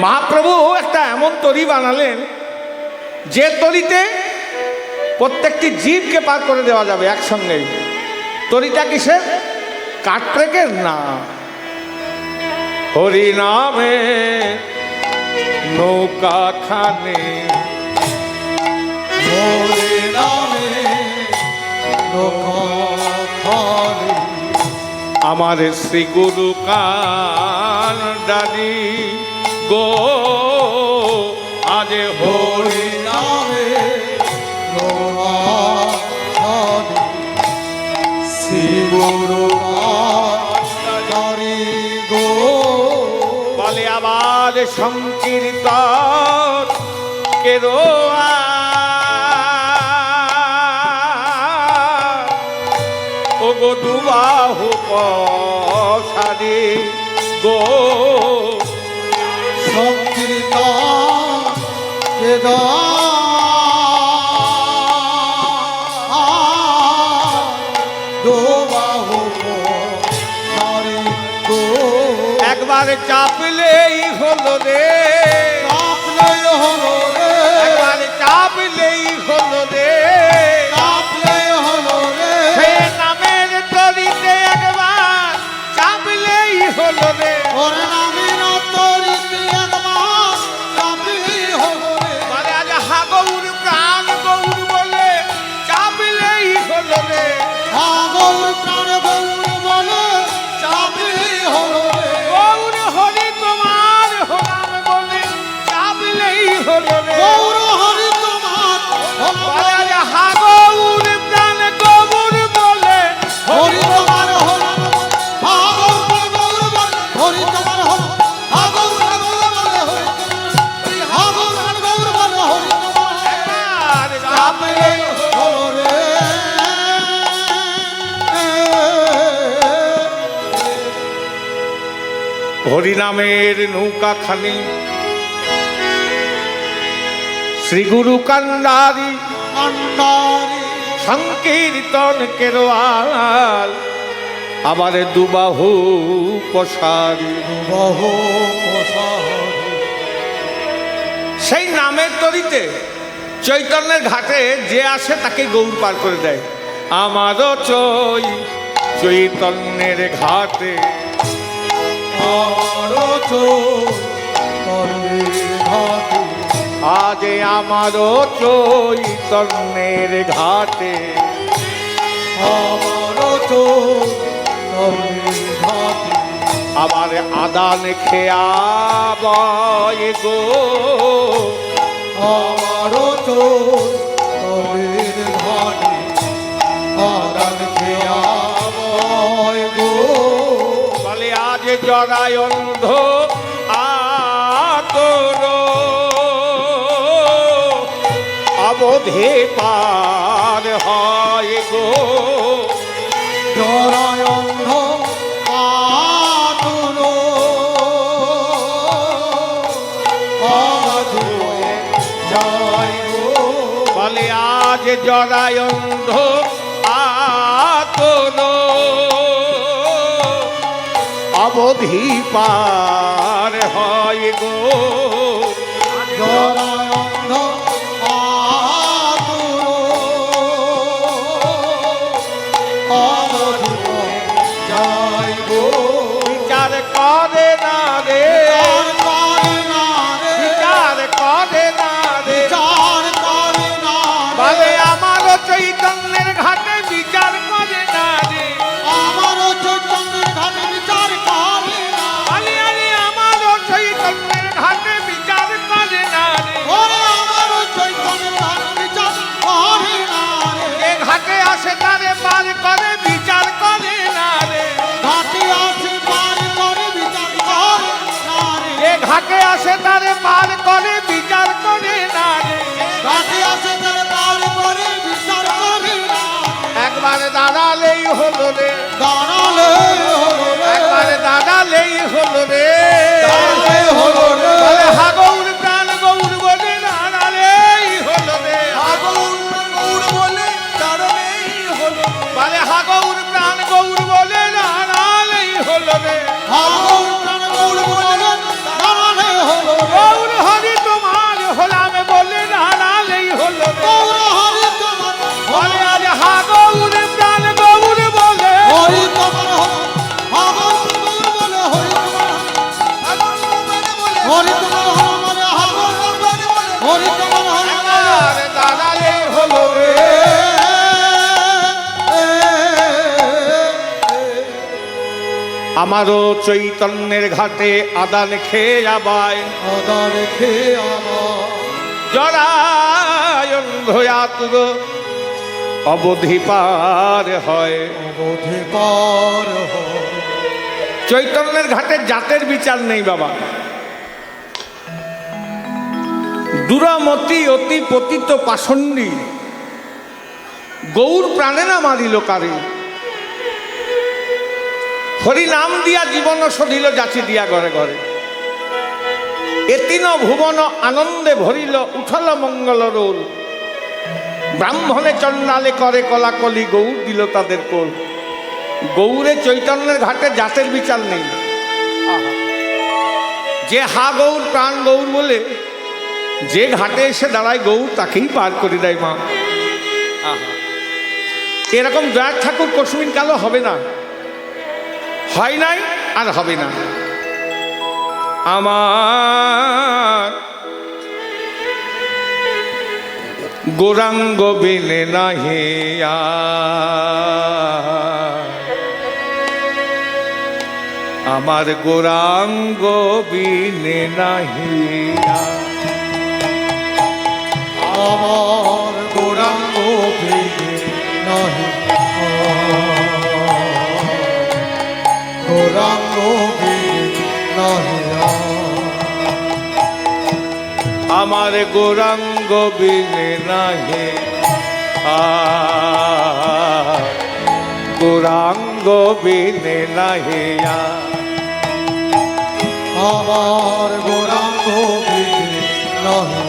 মহাপ্রভু একটা এমন তরি বানালেন যে তরিতে প্রত্যেকটি জীবকে পার করে দেওয়া যাবে একসঙ্গেই তরিটা কিসের কাট্রেকের না? হরি নামে নৌকা খানে। আমার শ্রী গুরু কাল ডালি গো, আজ হরি নামে শিব গো। বলে আবার সংকীর্তন কেরো ও গো দুবাহু পশারে গো। একবার চাপে হরিনামের নৌকাখানি শ্রীগুরু কান্ডারি সংকীর্তন কেরোয়াল আবার দুবাহু পশারি দুবাহু সেই নামের তরিতে চৈতন্যের ঘাটে যে আসে তাকে গৌর পার করে দেয়। আমারও চৈ চৈতন্যের ঘাটে। আজে আমার চৈতন্যের ঘাটে। আমারও চৈতন্যের ঘাটে। আমার আদান খেয়াবায় গো। আমার চৈতন্যের ঘাটে। আদান খেয়াবায় গো। জড়ায় অন্ধ আতর। অবধে পার হয় গো। জড়ায় অন্ধ আতর। অবধে যায় গো। বলে আজ জড়ায় অবধি পার হয় গো। জরা there. আমারও চৈতন্যের ঘাটে আদান খেয়ে যাবায়। আদার খেয়ে আমার জরায়ন্ধ্যাতুর অবধি পার হয়। অবধি পার হয়। চৈতন্যের ঘাটে জাতের বিচার নেই বাবা। দুরামতি অতি পতিত পাষণ্ডী। গৌর প্রাণে না মারিল কারে? হরি নাম দিয়া জীবন সধিল যাচি দিয়া ঘরে ঘরে। এতিন ভুবন আনন্দে ভরিল উঠল মঙ্গল রোল। ব্রাহ্মণে চন্ডালে করে কলাকলি, গৌর দিল তাদের কোল। গৌরে চৈতন্যের ঘাটে জাতের বিচার নেই। যে হা গৌর, প্রাণ গৌর বলে যে ঘাটে এসে দাঁড়ায় গৌর, তাকেই পার করে দেয় মা। এরকম দয়ার ঠাকুর কসমিন কালো হবে না। হয় নাই আর হবে না। আমার গোরাঙ্গ বিনে নাহিয়া আমার গোরাঙ্গ বিনে নাহিয়া আমার গোরাঙ্গ নাহি ভেঙে নাহি আমার গোরাঙ্গ বিনে নাহে গোরাঙ্গ বিনে নাহিয়া। আমার গোরাঙ্গ ভেঙে নাহি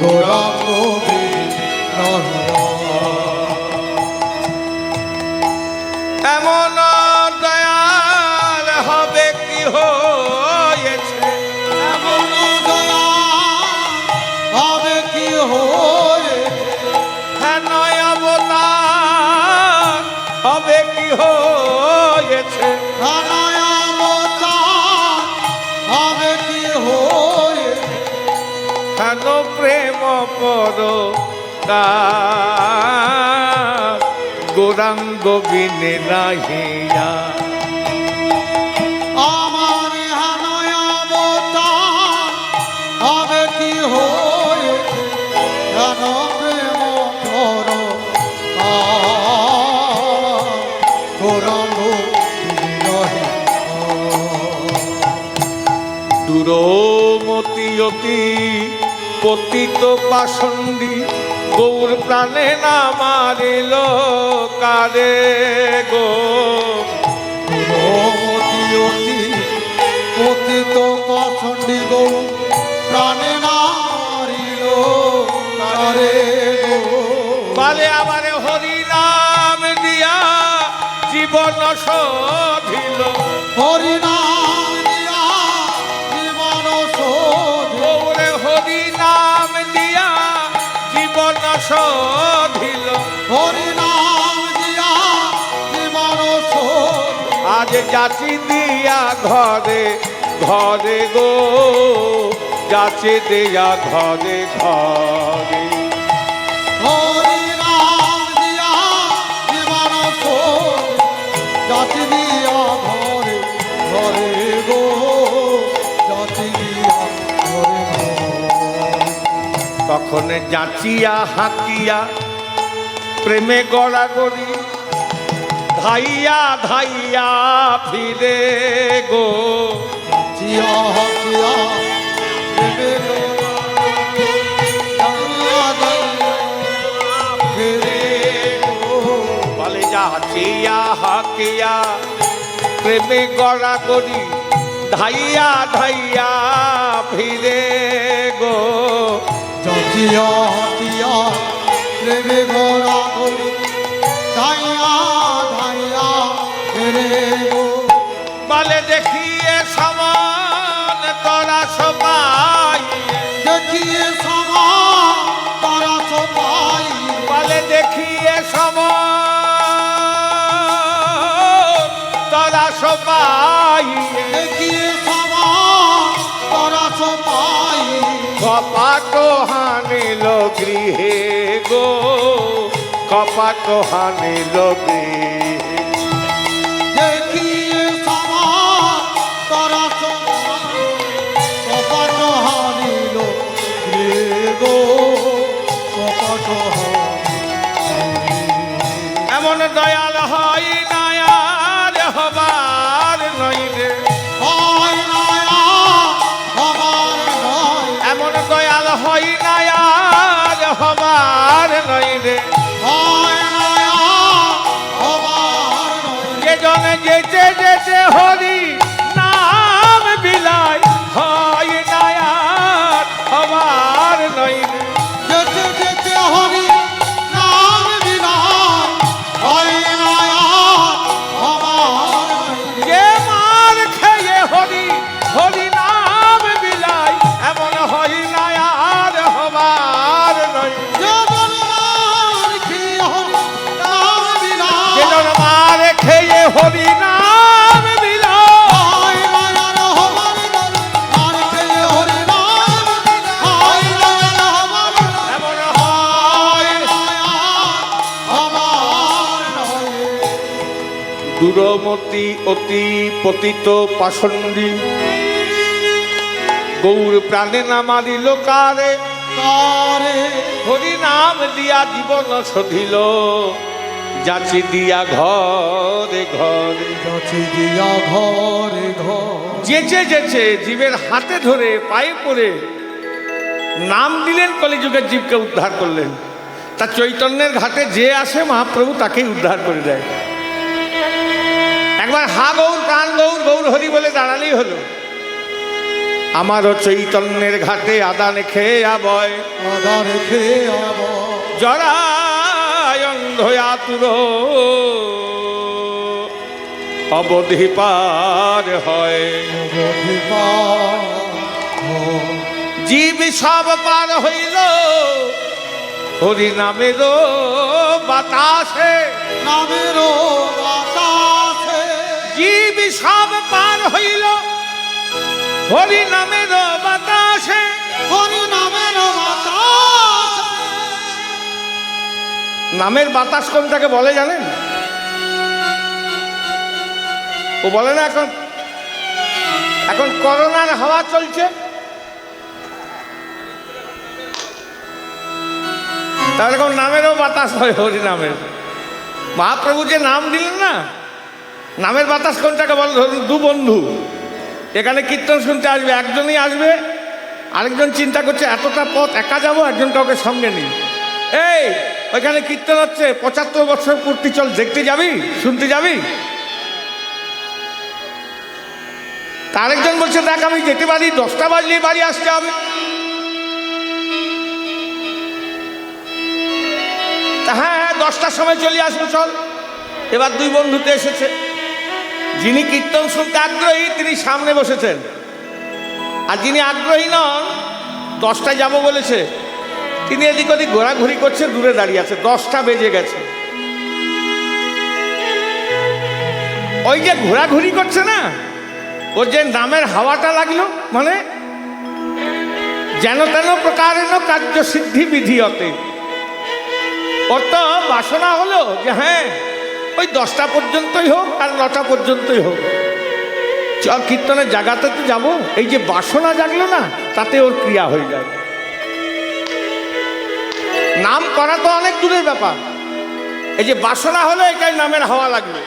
গোরাঙ্গ গোরাঙ্গ বিনে নাহিয়া। আমার হানয়াবতার হবে কি হয়ে প্রেম গৌরাঙ্গ অতি পতিত পাষণ্ডী গৌর প্রাণে না মারিল কারে গো? পতিত পাচন্ডি গৌ প্রাণে নারিল তারে গো? বলে আবার হরি নাম দিয়া জীবন সধিল হরিনাম যাচি দিয়া ঘরে ঘরে গো। যাচে দেয়া ঘরে ঘরে। ঘরে ঘরে গো। তখন যাচিয়া হাকিয়া প্রেমে গড়াগড়ি ধাইয়া ধাইয়া ফিরে গো। জিয়া হাকিয়া ফেরে গো। প্রেমে গড়াগড়ি ধাইয়া ধাইয়া ফিরে গো। জাতিয়া হাতিয়া প্রেমে গড়া ধাইয়া ধাইয়া রে। বলে দেখিয়ে সমান করা সবাই। দেখিয়ে সমান করা সবাই। বলে দেখিয়ে সমান করা সবাই। দেখিয়ে সমান করা সবাই। কপাট হানিল গৃহে গো। কপাট হানিল গৃহে দয়াল হয় নায়ার হবার নইলে। এমন দয়াল হয় নায়ার হবার নইলে। যে জন যেতে যেতে হরি আমার নয় দূরমতি অতি পতিত পাষণ্ডী। গৌর প্রাণে নামারিল কারে। কারে? হরি নাম দিয়া জীবন সধিল। যাচি দিয়া ঘরে ঘরে। যাচ্ছে দিয়া ঘরে ঘর। যেচে যেচে জীবের হাতে ধরে পায়ে পড়ে নাম দিলেন কলিযুগের জীবকে উদ্ধার করলেন। তা চৈতন্যের ঘাটে যে আসে মহাপ্রভু তাকেই উদ্ধার করে দেয়। একবার হা গৌর প্রাণ গৌর গৌর হরি বলে দাঁড়ালেই হলো। আমারও চৈতন্যের ঘাটে আদান খেয়ে আবয়। আদার খেয়ে আবার জরায় আতুর অবধি পার হয়। জীব সব পার হইল। হরি নামের বাতাসে। নামেরও বাতাসে। জীব সব পার হইল। হরি নামের বাতাসে। হরি নামেরও নামের বাতাস কোনটাকে বলে জানেন? ও বলে না এখন এখন করোনার হাওয়া চলছে। তাহলে এখন নামেরও বাতাস হয়, হরি নামের। মহাপ্রভু যে নাম দিলেন না, নামের বাতাস কোনটাকে বলে? ধরুন, দু বন্ধু। এখানে কীর্তন শুনতে আসবে, একজনই আসবে, আরেকজন চিন্তা করছে, এতটা পথ একা যাব, একজন কাউকে সঙ্গে নিই এই ওইখানে কীর্তন হচ্ছে, পঁচাত্তর বছর পূর্তি চল, দেখতে যাবি, শুনতে যাবি? তা আরেকজন বলছে, দেখ, আমি যেতে পারি, দশটা বাজলে বাড়ি আসতে হবে। হ্যাঁ হ্যাঁ দশটার সময় চলে আসব, চল। এবার দুই বন্ধুতে এসেছে। যিনি কীর্তন শুনতে আগ্রহী, তিনি সামনে বসেছেন। আর যিনি আগ্রহী নন, দশটায় যাব বলেছে। তিনি এদিক ওদিক ঘোরাঘুরি করছে, দূরে দাঁড়িয়ে আছে, দশটা বেজে গেছে। ওই যে ঘোরাঘুরি করছে না, ওর যে নামের হাওয়াটা লাগল মানে যেন তেন প্রকারেণ কার্য সিদ্ধি বিধিয়তে। ওর তো বাসনা হলো যে হ্যাঁ ওই দশটা পর্যন্তই হোক আর নটা পর্যন্তই হোক। চল কীর্তনের জায়গাতে তো যাব, এই যে বাসনা জাগলো না, তাতে ওর ক্রিয়া হয়ে যায়। নাম করা তো অনেক দূরের ব্যাপার। এই যে বাসনা হলো এটাই নামের হাওয়া লাগবে।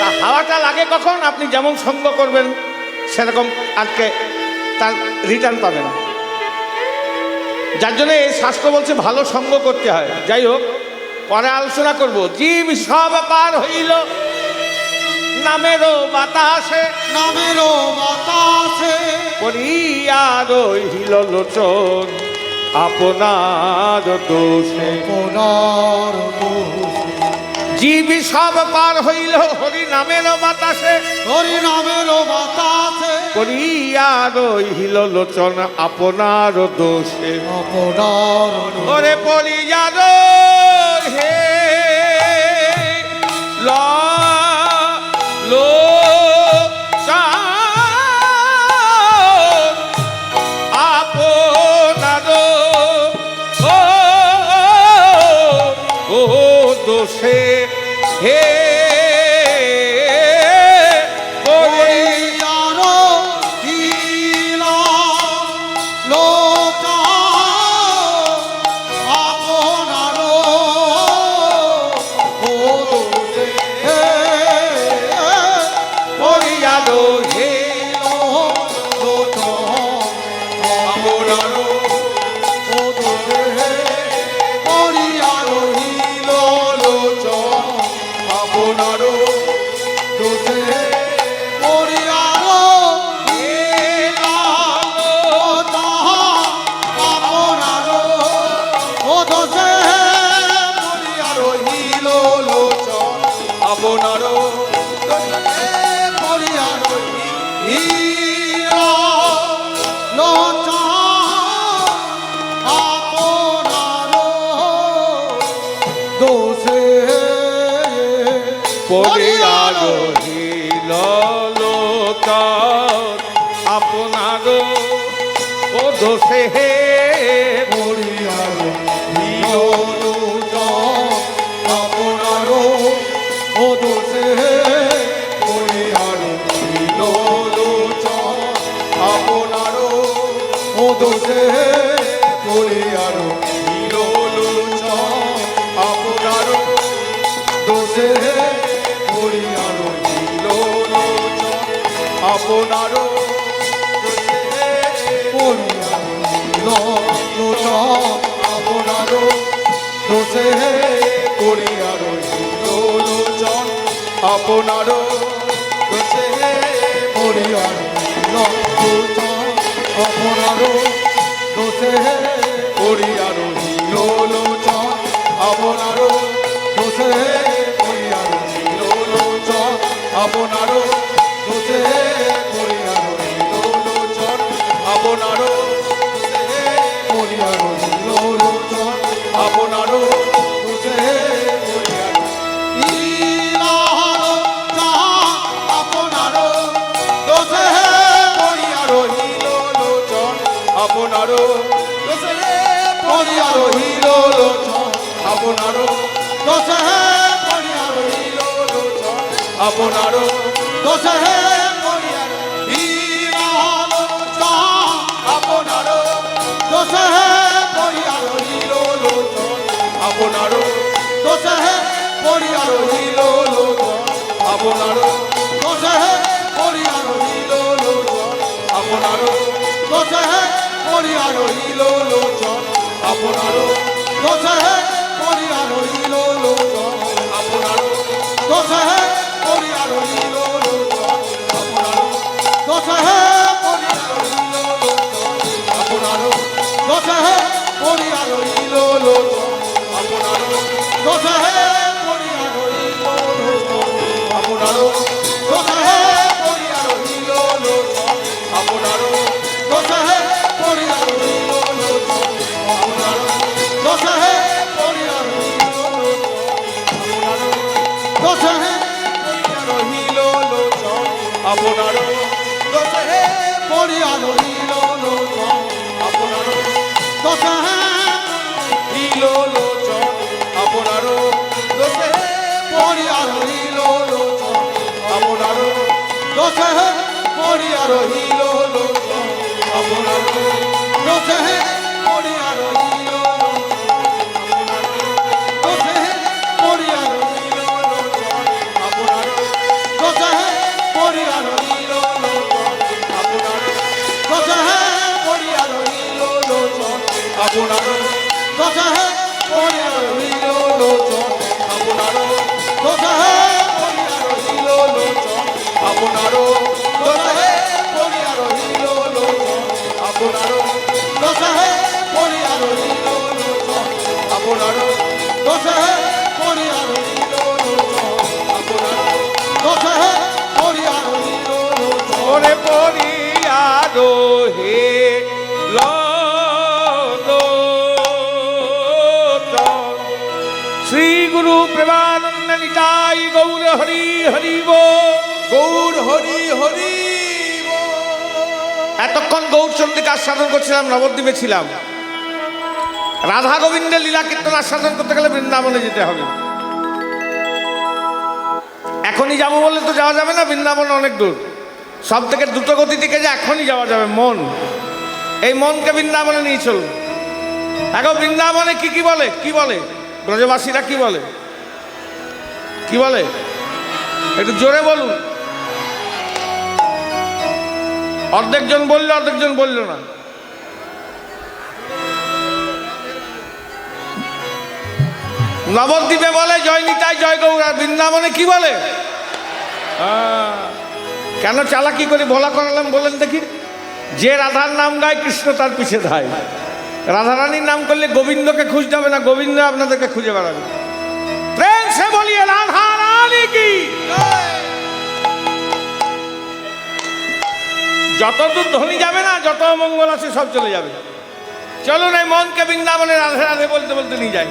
তা হাওয়াটা লাগে কখন? আপনি যেমন সঙ্গ করবেন সেরকম আজকে তার রিটার্ন পাবেন। যার জন্য এই শাস্ত্র বলছে ভালো সঙ্গ করতে হয়। যাই হোক পরে আলোচনা করব। জীব সব পার হইল নামেরও বাতাসে। নামেরও বাতাসে। করিয়া রহিল লোচন। আপনার দোষে। দোষে। জীব সব পার হইল হরি নামের বাতাসে। হরি নামেরও বাতাসে। করিয়া রহিল লোচন আপনার দোষে। আপনার ওরে হে। ল লো সে হে রহিল লোক আপনার ও দোষে হে আপনার রোষে মরিয়ার লক্ষ আপনার রোষে মরিয়ার লোলো আপনার দোষে আপনার দোষে আপনার দোষে পড়িয়ার হিল আপনার দোষে পড়িয়ার হিল আপনার দোষে পড়িয়ার হিল আপনার দোষে পড়িয়ার হিল আপনার দোষে Oh, রহিল লোক অপরাধ প্রেমানন্দ নিতাই গৌর হরি হরি। গৌর হরি হরি এতক্ষণ গৌরচন্দ্রীকে আস্বাদন করছিলাম, নবদ্বীপে ছিলাম। রাধা গোবিন্দের লীলা কীর্তন আস্বাদন করতে গেলে বৃন্দাবনে যেতে হবে। এখনই যাব বলে তো যাওয়া যাবে না, বৃন্দাবন অনেক দূর। সব থেকে দ্রুত গতি থেকে যে এখনই যাওয়া যাবে, মন। এই মনকে বৃন্দাবনে নিয়ে চলুন। এখন বৃন্দাবনে কি কি বলে? কি বলে? ব্রজবাসীরা কি বলে? কি বলে? একটু জোরে বলুন। অর্ধেকজন বলল অর্ধেকজন বলল না। নবদ্বীপে বলে জয় নিতাই জয় গৌরা বৃন্দাবনে কি বলে? আহ, কেন চালাকি করে ভোলা করালাম বলেন দেখি। যে রাধার নাম গায় কৃষ্ণ তার পিছে ধায়। রাধারানীর নাম করলে গোবিন্দকে খুঁজতে হবে না গোবিন্দ আপনাদেরকে খুঁজে বেড়াবে। প্রেম সে রাধা রানী যত দূর ধ্বনি যাবে না, যত মঙ্গল আছে সব চলে যাবে। চলুন এই মনকে বৃন্দাবনে রাধে রাধে বলতে বলতে নিয়ে যাই।